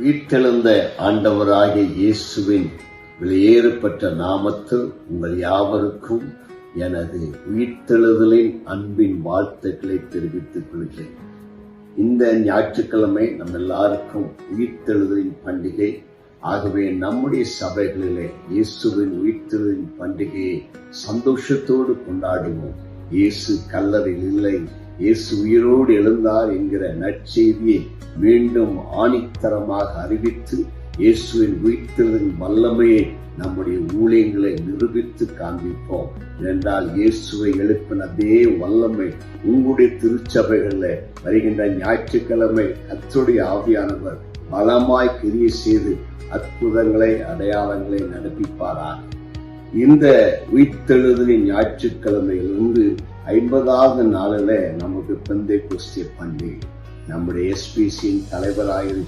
உயிர்த்தெழுந்த ஆண்டவராகிய இயேசுவின் வெளியேறப்பட்ட நாமத்தில் உங்கள் யாவருக்கும் எனது உயிர்த்தெழுதலின் அன்பின் வாழ்த்துக்களை தெரிவித்துக் கொள்கிறேன். இந்த ஞாயிற்றுக்கிழமை நம்ம எல்லாருக்கும் உயிர்த்தெழுதலின் பண்டிகை. ஆகவே நம்முடைய சபைகளிலே இயேசுவின் உயிர்த்தெழுதலின் பண்டிகையை சந்தோஷத்தோடு கொண்டாடுவோம். இயேசு கல்லறையில் இல்லை இயேசு உயிரோடு எழுந்தார் என்கிற நற்செய்தியை மீண்டும் ஆணித்தரமாக அறிவித்து இயேசுவின் உயிர்த்தெழுதலின் வல்லமையை நம்முடைய ஊழியங்களை நிரூபித்து காண்பிப்போம். என்றால் இயேசுவை எழுப்பின அதே வல்லமை உங்களுடைய திருச்சபைகளில் வருகின்ற ஞாயிற்றுக்கிழமை அத்துடைய ஆவியானவர் பலமாய் கிரிய செய்து அற்புதங்களை அடையாளங்களை நடப்பிப்பாராக. இந்த உயிர்த்தெழுதலின் ஞாயிற்றுக்கிழமையிலிருந்து ஐம்பதாவது நாளில் நமக்கு பெந்தை குஸ்திய பண்டிகை நம்முடைய எஸ்பிசியின் தலைவராக